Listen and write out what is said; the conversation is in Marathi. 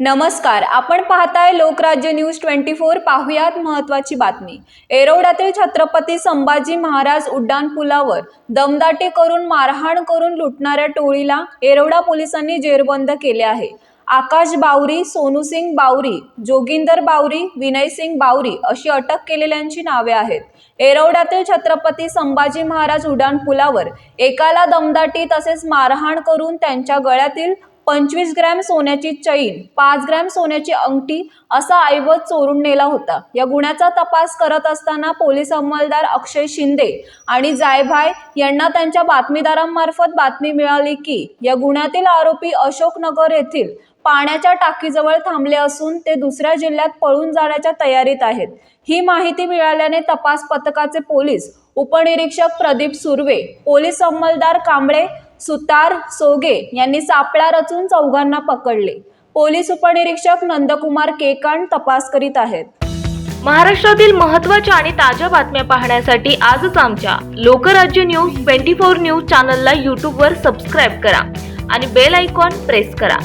नमस्कार आपण पाहताय लोकराज्य न्यूज ट्वेंटी फोर. पाहुयात महत्वाची बातमी. एरोड्यातील छत्रपती संभाजी महाराज उड्डाण पुलावर दमदाटी करून मारहाण करून लुटणाऱ्या टोळीला एरोडा पोलिसांनी जेरबंद केले आहे. आकाश बावरी सोनूसिंग बावरी जोगिंदर बावरी विनयसिंग बावरी अशी अटक केलेल्यांची नावे आहेत. एरवड्यातील छत्रपती संभाजी महाराज उड्डाण पुलावर एकाला दमदाटी तसेच मारहाण करून त्यांच्या गळ्यातील पंचवीस ग्रॅम सोन्याची चैन पाच ग्रॅम सोन्याची अंगठी असा ऐवज चोरून नेला होता. या गुन्ह्याचा तपास करत असताना पोलीस अंमलदार अक्षय शिंदे आणि जायभाय यांना त्यांच्या बातमीदारांमार्फत बातमी मिळाली की या गुन्ह्यातील आरोपी अशोकनगर येथील पाण्याच्या टाकीजवळ थांबले असून ते दुसऱ्या जिल्ह्यात पळून जाण्याच्या तयारीत आहेत. ही माहिती मिळाल्याने तपास पथकाचे पोलीस उपनिरीक्षक प्रदीप सुर्वे पोलीस अंमलदार कांबळे सुतार सोगे यांनी सापळा रचून चौघांना पकडले. पोलीस उपनिरीक्षक नंदकुमार केकांड तपास करीत आहेत. महाराष्ट्रातील महत्त्वाच्या आणि ताज्या बातम्या पाहण्यासाठी आजच आमच्या Lokrajya news twenty four news चॅनलला यूट्यूबवर सबस्क्राईब करा आणि बेल आयकॉन प्रेस करा.